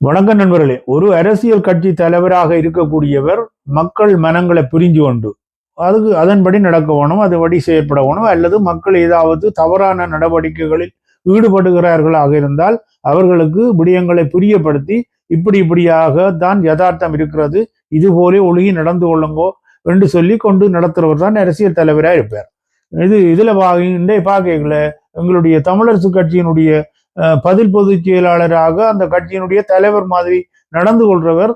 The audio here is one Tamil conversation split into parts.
வணக்கம் நண்பர்களே ஒரு அரசியல் கட்சி தலைவராக இருக்கக்கூடியவர் மக்கள் மனங்களை புரிஞ்சு கொண்டு அதுக்கு அதன்படி நடக்க வேணும் அதுபடி செயற்பட வேணும் அல்லது மக்கள் ஏதாவது தவறான நடவடிக்கைகளில் ஈடுபடுகிறார்களாக இருந்தால் அவர்களுக்கு விடயங்களை புரியப்படுத்தி இப்படி இப்படியாக தான் யதார்த்தம் இருக்கிறது இது போலே ஒழுகி நடந்து கொள்ளுங்கோ என்று சொல்லி கொண்டு நடத்துறவர் தான் அரசியல் தலைவராக இருப்பார். இது இதில் பா இன்றைய பார்க்கல எங்களுடைய தமிழரசு கட்சியினுடைய பதில் பொதுச் செயலாளராக அந்த கட்சியினுடைய தலைவர் மாதிரி நடந்து கொள்றவர்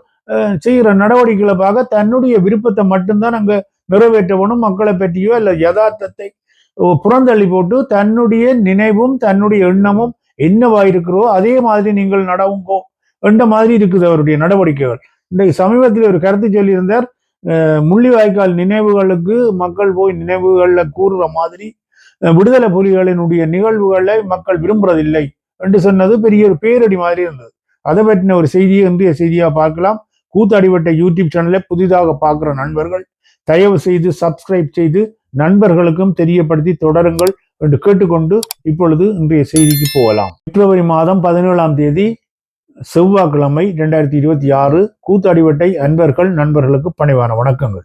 செய்கிற நடவடிக்கைகளை பார்க்க தன்னுடைய விருப்பத்தை மட்டும்தான் அங்க நிறைவேற்றவனும் மக்களை பற்றியோ இல்லை யதார்த்தத்தை புறந்தள்ளி போட்டு தன்னுடைய நினைவும் தன்னுடைய எண்ணமும் என்னவா இருக்கிறோ அதே மாதிரி நீங்கள் நடவுங்கோ என்ற மாதிரி இருக்குது அவருடைய நடவடிக்கைகள். இன்றைக்கு சமீபத்தில் ஒரு கருத்து சொல்லியிருந்தார் முள்ளிவாய்க்கால் நினைவுகளுக்கு மக்கள் போய் நினைவுகளில் கூறுற மாதிரி விடுதலை புலிகளினுடைய நிகழ்வுகளை மக்கள் விரும்புறதில்லை. என்று சொன்னது பெரிய ஒரு பேரடி மாதிரி இருந்தது. அதை பற்றின ஒரு செய்தியை இன்றைய செய்தியாக பார்க்கலாம். கூத்தாடிவட்ட யூடியூப் சேனலை புதிதாக பார்க்குற நண்பர்கள் தயவு செய்து சப்ஸ்கிரைப் செய்து நண்பர்களுக்கும் தெரியப்படுத்தி தொடருங்கள் என்று கேட்டுக்கொண்டு இப்பொழுது இன்றைய செய்திக்கு போகலாம். பிப்ரவரி மாதம் பதினேழாம் தேதி செவ்வாய்க்கிழமை ரெண்டாயிரத்தி இருபத்தி ஆறு கூத்தாடிவட்டை அன்பர்கள் நண்பர்களுக்கு பணிவான வணக்கங்கள்.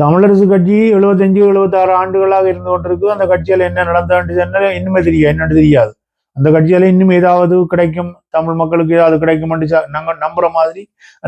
தமிழரசு கட்சி எழுபத்தஞ்சு எழுபத்தாறு ஆண்டுகளாக இருந்து கொண்டிருக்கு அந்த கட்சியில் என்ன நடந்தது இன்னுமே தெரியாது. என்னன்னு தெரியாது. அந்த கட்சியால இன்னும் ஏதாவது கிடைக்கும் தமிழ் மக்களுக்கு ஏதாவது கிடைக்கும் நாங்க நம்புற மாதிரி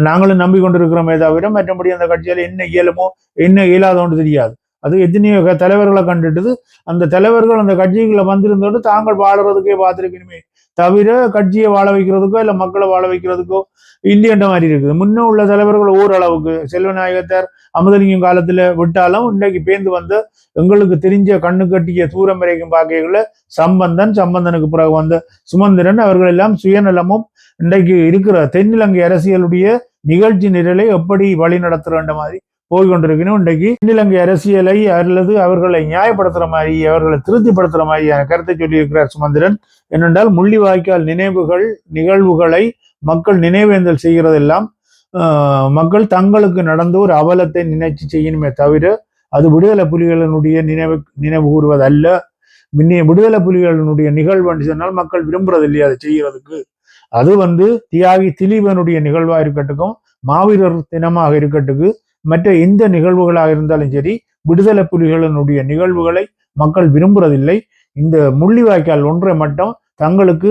நாங்களும் நம்பிக்கொண்டிருக்கிறோமே தவிர மற்றபடி அந்த கட்சியால என்ன இயலுமோ என்ன இயலாதோன்னு தெரியாது. அது எத்தனையோ தலைவர்களை கண்டுட்டது. அந்த தலைவர்கள் அந்த கட்சிகளை வந்திருந்தோடு தாங்கள் வாழறதுக்கே பார்த்துருக்கணுமே. தவிர கட்சியை வாழ வைக்கிறதுக்கோ இல்லை மக்களை வாழ வைக்கிறதுக்கோ இல்லையன்ற மாதிரி இருக்குது. முன்ன உள்ள தலைவர்கள் ஓரளவுக்கு செல்வநாயகத்தார் அமுதலிங்கம் காலத்துல விட்டாலும் இன்றைக்கு பேந்து வந்த எங்களுக்கு தெரிஞ்ச கண்ணு கட்டிய தூரம் வரைக்கும் பார்க்கல சம்பந்தன் சம்பந்தனுக்கு பிறகு வந்த சுமந்திரன் அவர்கள் எல்லாம் சுயநலமும் இன்றைக்கு இருக்கிற தென்னிலங்கை அரசியலுடைய நிகழ்ச்சி நிரலை எப்படி வழி நடத்துறன்ற மாதிரி போய்கொண்டிருக்கணும் இன்றைக்கு தென்னிலங்கை அரசியலை அல்லது அவர்களை நியாயப்படுத்துகிற மாதிரி அவர்களை திருப்திப்படுத்துகிற மாதிரியான கருத்தை சொல்லியிருக்கிறார் சுமந்திரன். என்னென்றால் முள்ளிவாய்க்கால் நினைவுகள் நிகழ்வுகளை மக்கள் நினைவேந்தல் செய்கிறதெல்லாம் ஆஹ், மக்கள் தங்களுக்கு நடந்த ஒரு அவலத்தை நினைச்சு செய்யணுமே தவிர அது விடுதலை புலிகளினுடைய நினைவு நினைவு கூறுவது அல்ல விடுதலை புலிகளினுடைய நிகழ்வுன்னு சொன்னால் மக்கள் விரும்புறது இல்லையா அதை செய்கிறதுக்கு. அது வந்து தியாகி திலீபனுடைய நிகழ்வா இருக்கட்டும் மாவீரர் தினமாக இருக்கட்டுக்கு மற்ற எந்த நிகழ்வுகளாக இருந்தாலும் சரி விடுதலை புலிகளினுடைய நிகழ்வுகளை மக்கள் விரும்புறதில்லை. இந்த முள்ளிவாய்க்கால் ஒன்றை மட்டும் தங்களுக்கு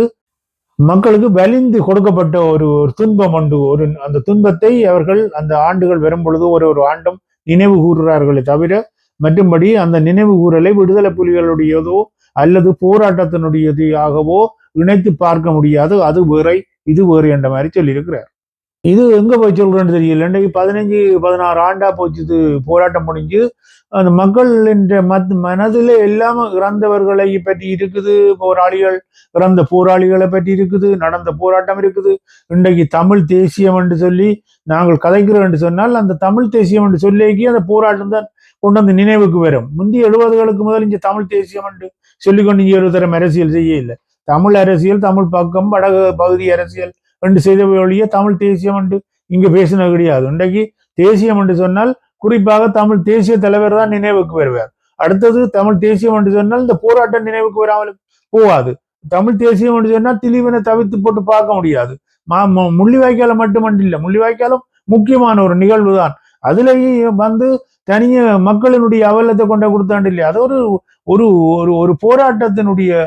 மக்களுக்கு வலிந்து கொடுக்கப்பட்ட ஒரு ஒரு துன்பம் ஒன்று ஒரு அந்த துன்பத்தை அவர்கள் அந்த ஆண்டுகள் வரும் பொழுது ஒரு ஒரு ஆண்டும் நினைவு கூறுகிறார்களே தவிர மற்றும்படி அந்த நினைவு கூறலை விடுதலை புலிகளுடையதோ அல்லது போராட்டத்தினுடையதாகவோ இணைத்து பார்க்க முடியாது. அது வேறை இது வேறு என்ற மாதிரி சொல்லியிருக்கிறார். இது எங்க போய் சொல்றேன்னு தெரியல. இன்றைக்கு பதினஞ்சு பதினாறு ஆண்டா போச்சு இது போராட்டம் முடிஞ்சு அந்த மக்கள் என்ற மத் மனதில் எல்லாமே இறந்தவர்களை பற்றி இருக்குது போராளிகள் இறந்த போராளிகளை பற்றி இருக்குது நடந்த போராட்டம் இருக்குது. இன்றைக்கு தமிழ் தேசியம் என்று சொல்லி நாங்கள் கதைக்கிறோம் என்று சொன்னால் அந்த தமிழ் தேசியம் என்று சொல்லிக்கி அந்த போராட்டம் தான் கொண்டு வந்து நினைவுக்கு வரும். முந்தி எழுபதுகளுக்கு முதல் இங்கே தமிழ் தேசியம் என்று சொல்லிக்கொண்டு இங்கே ஒரு தரம் அரசியல் செய்ய இல்லை தமிழ் அரசியல் தமிழ் பக்கம் வடக பகுதி அரசியல் என்று செய்த ஒழிய தமிழ் தேசியம் என்று இங்கு பேசினது கிடையாது. இன்றைக்கு தேசியம் என்று சொன்னால் குறிப்பாக தமிழ் தேசிய தலைவர் தான் நினைவுக்கு வருவார். அடுத்தது தமிழ் தேசியம் என்று சொன்னால் இந்த போராட்டம் நினைவுக்கு வராமல் போகாது. தமிழ் தேசியம் என்று சொன்னால் திலீவனை தவிர்த்து போட்டு பார்க்க முடியாது. மா- மு- முள்ளிவாய்க்கால மட்டுமன்று இல்லை முள்ளிவாய்க்காலம் முக்கியமான ஒரு நிகழ்வு தான். அதுலேயும் வந்து தனிய மக்களினுடைய அவலத்தை கொண்ட கொடுத்தாண்டு இல்லையா? அது ஒரு ஒரு ஒரு ஒரு போராட்டத்தினுடைய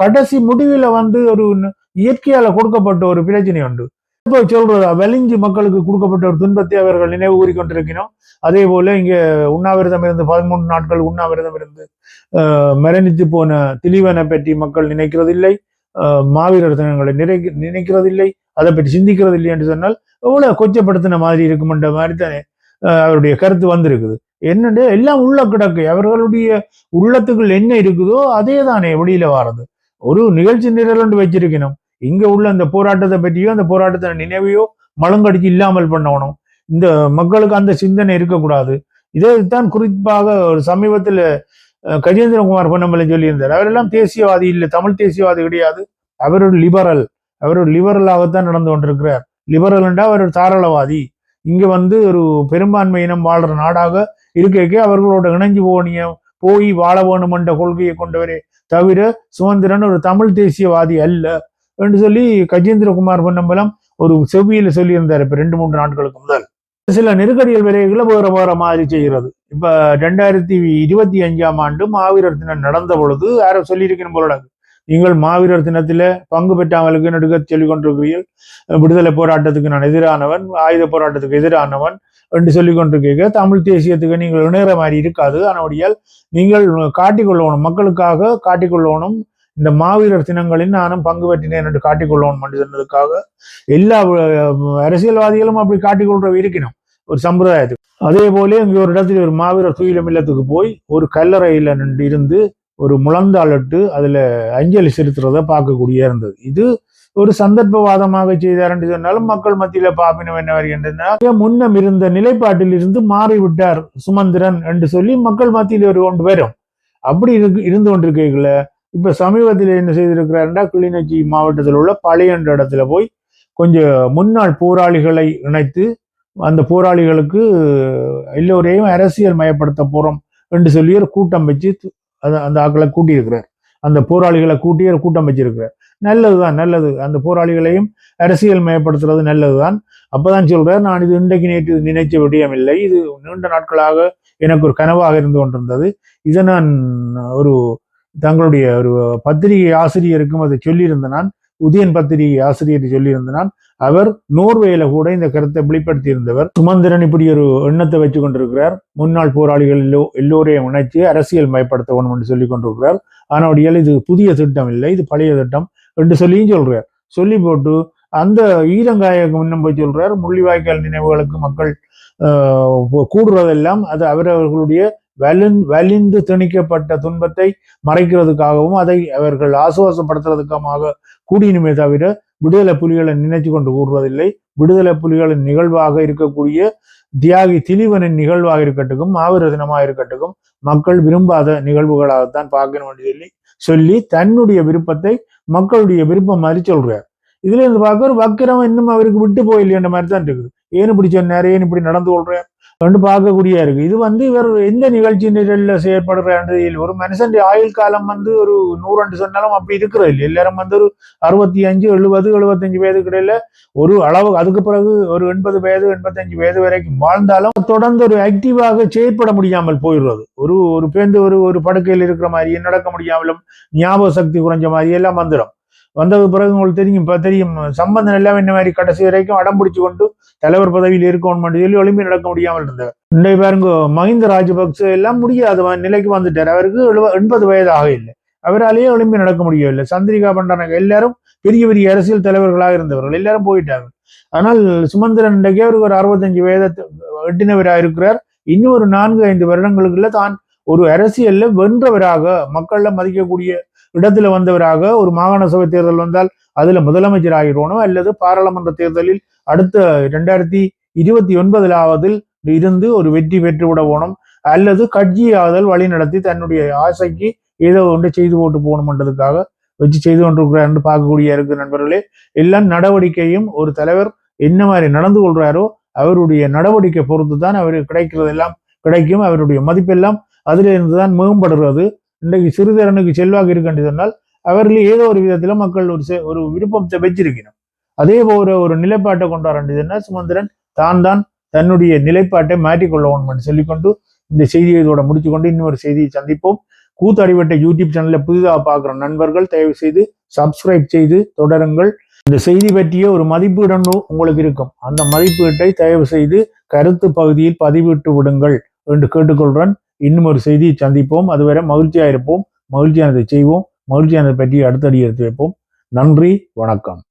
கடைசி முடிவில் வந்து ஒரு இயற்கையால் கொடுக்கப்பட்ட ஒரு பிரச்சனை உண்டு. இப்போ சொல்றதா வெளிஞ்சு மக்களுக்கு கொடுக்கப்பட்ட ஒரு துன்பத்தை அவர்கள் நினைவு கூறிக்கொண்டிருக்கிறோம் அதே போல இங்க உண்ணாவிரதம் இருந்து பதிமூன்று நாட்கள் உண்ணாவிரதம் இருந்து மரணித்து போன திலீவனை பற்றி மக்கள் நினைக்கிறதில்லை. அஹ், மாவீரர் தினங்களை நினை நினைக்கிறதில்லை. அதை பற்றி சிந்திக்கிறது இல்லை என்று சொன்னால் எவ்வளவு கொச்சப்படுத்தின மாதிரி இருக்குமென்ற மாதிரி தானே அவருடைய கருத்து வந்திருக்குது. என்னண்டு எல்லாம் உள்ள கிடக்கு. அவர்களுடைய உள்ளத்துக்குள் என்ன இருக்குதோ அதே தானே வெளியில வாரது. ஒரு நிகழ்ச்சி நிரல் வச்சிருக்கணும். இங்க உள்ள அந்த போராட்டத்தை பற்றியோ அந்த போராட்டத்தை நினைவையோ மலங்கடிச்சு இல்லாமல் பண்ணணும். இந்த மக்களுக்கு அந்த சிந்தனை இருக்கக்கூடாது. இதைத்தான் குறிப்பாக ஒரு சமீபத்தில் கஜேந்திரகுமார் பொன்னமலை சொல்லியிருந்தார். அவரெல்லாம் தேசியவாதி இல்லை தமிழ் தேசியவாதி கிடையாது. அவர் ஒரு லிபரல் அவர் ஒரு லிபரலாகத்தான் நடந்து கொண்டிருக்கிறார். லிபரல் என்றால் அவர் ஒரு தாராளவாதி. இங்க வந்து ஒரு பெரும்பான்மை இனம் வாழ்ற நாடாக இருக்க அவர்களோட இணைஞ்சு போகணிய போய் வாழ வேணும் என்ற கொள்கையை கொண்டவரே தவிர சுதந்திரன் ஒரு தமிழ் தேசியவாதி அல்ல என்று சொல்லி கஜேந்திரகுமார் பொன்னம்பலம் ஒரு செவ்வியில் சொல்லியிருந்தார் இப்ப ரெண்டு மூன்று நாட்களுக்கு முதல். சில நெருக்கடிகள் விலைகளை வேற வேற மாதிரி செய்கிறது. இப்ப ரெண்டாயிரத்தி இருபத்தி அஞ்சாம் ஆண்டு மாவீரத்தினர் நடந்த பொழுது யாரோ சொல்லியிருக்கணும் போல நீங்கள் மாவீரர் தினத்தில பங்கு பெற்றவர்களுக்கு நடுக்க சொல்லிக் கொண்டிருக்கிறீர்கள் விடுதலை போராட்டத்துக்கு நான் எதிரானவன் ஆயுத போராட்டத்துக்கு எதிரானவன் என்று சொல்லிக் கொண்டிருக்கீங்க தமிழ் தேசியத்துக்கு நீங்கள் இணைகிற மாதிரி இருக்காது. ஆனால் நீங்கள் காட்டிக்கொள்ளணும் மக்களுக்காக காட்டிக்கொள்ளணும். இந்த மாவீரர் தினங்களில் நானும் பங்கு பெற்றினேன் என்று காட்டிக்கொள்ளணும் என்று சொன்னதுக்காக எல்லா அரசியல்வாதிகளும் அப்படி காட்டிக்கொள்ற இருக்கணும் ஒரு சம்பிரதாயத்துக்கு. அதே போல இங்கே ஒரு இடத்துல ஒரு மாவீரர் துயிலம் இல்லத்துக்கு போய் ஒரு கல்லறையில் நின்று இருந்து ஒரு முழந்தாளிட்டு அதில் அஞ்சலி செலுத்துறத பார்க்கக்கூடிய இருந்தது. இது ஒரு சந்தர்ப்பவாதமாக செய்தார் என்று சொன்னாலும் மக்கள் மத்தியில் பாப்பினம் என்ன வருகின்றன முன்னம் இருந்த நிலைப்பாட்டில் இருந்து மாறிவிட்டார் சுமந்திரன் என்று சொல்லி மக்கள் மத்தியில் ஒரு கொண்டு வரும். அப்படி இருக்கு இருந்து கொண்டிருக்கீங்கள இப்ப சமீபத்தில் என்ன செய்திருக்கிறாருன்னா கிளிநொச்சி மாவட்டத்தில் உள்ள பழைய என்ற இடத்துல போய் கொஞ்சம் முன்னாள் போராளிகளை இணைத்து அந்த போராளிகளுக்கு எல்லோரையும் அரசியல் மயப்படுத்த போறோம் என்று சொல்லி ஒரு கூட்டம் வச்சு அந்த ஆக்களை கூட்டியிருக்கிறார். அந்த போராளிகளை கூட்டி கூட்டம் வச்சிருக்கிறார் நல்லதுதான் நல்லது. அந்த போராளிகளையும் அரசியல் மயப்படுத்துறது நல்லதுதான். அப்பதான் சொல்றார் நான் இது இன்றைக்கு நேற்று நினைச்ச விடயம் இல்லை இது நீண்ட நாட்களாக எனக்கு ஒரு கனவாக இருந்து கொண்டிருந்தது. இதை நான் ஒரு தங்களுடைய ஒரு பத்திரிகை ஆசிரியருக்கும் அதை சொல்லியிருந்த நான். உதயன் பத்திரிகை ஆசிரியர் சொல்லியிருந்தனால் அவர் நோர்வேல கூட இந்த கருத்தை வெளிப்படுத்தி இருந்தவர் சுமந்திரன் இப்படி ஒரு எண்ணத்தை வச்சு கொண்டிருக்கிறார். முன்னாள் போராளிகள் எல்லோ எல்லோரையும் இணைச்சு அரசியல் மயப்படுத்த வேணும் என்று சொல்லி கொண்டிருக்கிறார். ஆனால் இது புதிய திட்டம் இல்லை இது பழைய திட்டம் என்று சொல்லியும் சொல்றார். சொல்லி போட்டு அந்த ஈரங்காயக்கு முன்னும் போய் சொல்றார் முள்ளிவாய்க்கால் நினைவுகளுக்கு மக்கள் கூடுறதெல்லாம் அது அவரவர்களுடைய வலின் வலிந்து திணிக்கப்பட்ட துன்பத்தை மறைக்கிறதுக்காகவும் அதை அவர்கள் ஆசுவாசப்படுத்துறதுக்காக கூடினுமே தவிர விடுதலை புலிகளை நினைச்சு கொண்டு கூறுவதில்லை. விடுதலை புலிகளின் நிகழ்வாக இருக்கக்கூடிய தியாகி திலீவனின் நிகழ்வாக இருக்கட்டும் மாவீர தினமாக இருக்கட்டும் மக்கள் விரும்பாத நிகழ்வுகளாகத்தான் பார்க்க வேண்டியதில்லை. சொல்லி தன்னுடைய விருப்பத்தை மக்களுடைய விருப்பம் மாதிரி சொல்றார். இதுல இருந்து பார்க்க ஒரு வக்கிரம் இன்னும் அவருக்கு விட்டு போயில்லைன்ற மாதிரி தான் இருக்குது. ஏன் இப்படி சொன்னார்? ஏன் இப்படி நடந்து கொள்றார்? கண்டு பார்க்கக்கூடிய இருக்கு. இது வந்து இவர் எந்த நிகழ்ச்சி நிரலில் செயற்படுற ஒரு மனுஷன் ஆயுள் காலம் வந்து ஒரு நூறு சொன்னாலும் அப்படி இருக்கிறது இல்லை. எல்லாரும் வந்து ஒரு அறுபத்தி அஞ்சு எழுபது எழுபத்தஞ்சு வயது கிடையில ஒரு அளவு அதுக்கு பிறகு ஒரு எண்பது வயது எண்பத்தஞ்சு வயது வரைக்கும் வாழ்ந்தாலும் தொடர்ந்து ஒரு ஆக்டிவாக செயற்பட முடியாமல் போயிடுறது. ஒரு ஒரு பேருந்து ஒரு ஒரு படுக்கையில் இருக்கிற மாதிரி நடக்க முடியாமலும் ஞாபக சக்தி குறைஞ்ச மாதிரி எல்லாம் வந்துடும். வந்தது பிறகு உங்களுக்கு தெரியும் இப்போ தெரியும். சம்பந்தம் எல்லாம் இந்த மாதிரி கடைசி வரைக்கும் அடம் பிடிச்சு கொண்டு தலைவர் பதவியில் இருக்கணும் சொல்லி ஒளிம்பி நடக்க முடியாமல் இருந்தார் இன்றைய பாருங்க மஹிந்த ராஜபக்ச எல்லாம் முடியாத நிலைக்கு வந்துட்டார். அவருக்கு எண்பது வயது ஆக இல்லை. அவராலேயே ஒளிம்பி நடக்க முடியவில்லை. சந்திரிகா பண்டாரங்க எல்லாரும் பெரிய பெரிய அரசியல் தலைவர்களாக இருந்தவர்கள். எல்லாரும் போயிட்டாங்க. ஆனால் சுமந்திரன் இன்றைக்கே அவருக்கு ஒரு அறுபத்தஞ்சு வயதை எட்டினவராக இருக்கிறார். இன்னும் ஒரு நான்கு ஐந்து வருடங்களுக்குள்ள தான் ஒரு அரசியல்ல வென்றவராக மக்கள்ல மதிக்கக்கூடிய இடத்துல வந்தவராக ஒரு மாகாண சபை தேர்தல் வந்தால் அதுல முதலமைச்சர் ஆகிடுவோனோ அல்லது பாராளுமன்ற தேர்தலில் அடுத்த இரண்டாயிரத்தி இருபத்தி ஒன்பதிலாவதில் இருந்து ஒரு வெற்றி பெற்று விட போனோம் அல்லது கட்சியாதல் வழி நடத்தி தன்னுடைய ஆசைக்கு ஏதோ ஒன்று செய்து போட்டு போகணும்ன்றதுக்காக வச்சு செய்து கொண்டிருக்கிறார் என்று பார்க்கக்கூடிய இருக்கு நண்பர்களே. எல்லாம் நடவடிக்கையும் ஒரு தலைவர் என்ன மாதிரி நடந்து கொள்றாரோ அவருடைய நடவடிக்கை பொறுத்து தான் அவருக்கு கிடைக்கிறதெல்லாம் கிடைக்கும். அவருடைய மதிப்பெல்லாம் அதிலிருந்து தான் மேம்படுறது இன்றைக்கு சிறுதரனுக்கு செல்வாக்கு இருக்குன்னு சொன்னால் அவர்கள் ஏதோ ஒரு விதத்தில் மக்கள் ஒரு ஒரு விருப்பத்தை வச்சிருக்கணும். அதே போல ஒரு நிலைப்பாட்டை கொண்டாடுறதுன்னா சுமந்திரன் தான் தான் தன்னுடைய நிலைப்பாட்டை மாற்றிக்கொள்ளணும் சொல்லிக்கொண்டு இந்த செய்தியை இதோட முடிச்சுக்கொண்டு இன்னொரு செய்தியை சந்திப்போம். கூத்தடிவட்ட யூடியூப் சேனலில் புதிதாக பார்க்குற நண்பர்கள் தயவு செய்து சப்ஸ்கிரைப் செய்து தொடருங்கள். இந்த செய்தி பற்றிய ஒரு மதிப்பீடு உங்களுக்கு இருக்கும். அந்த மதிப்பீட்டை தயவு செய்து கருத்து பகுதியில் பதிவிட்டு விடுங்கள் என்று கேட்டுக்கொள்கிறேன் இன்னும் ஒரு செய்தியை சந்திப்போம். அதுவரை மகிழ்ச்சியாக இருப்போம். மகிழ்ச்சியானதை செய்வோம். மகிழ்ச்சியானதை பற்றி அடுத்தடி எடுத்து வைப்போம். நன்றி. வணக்கம்.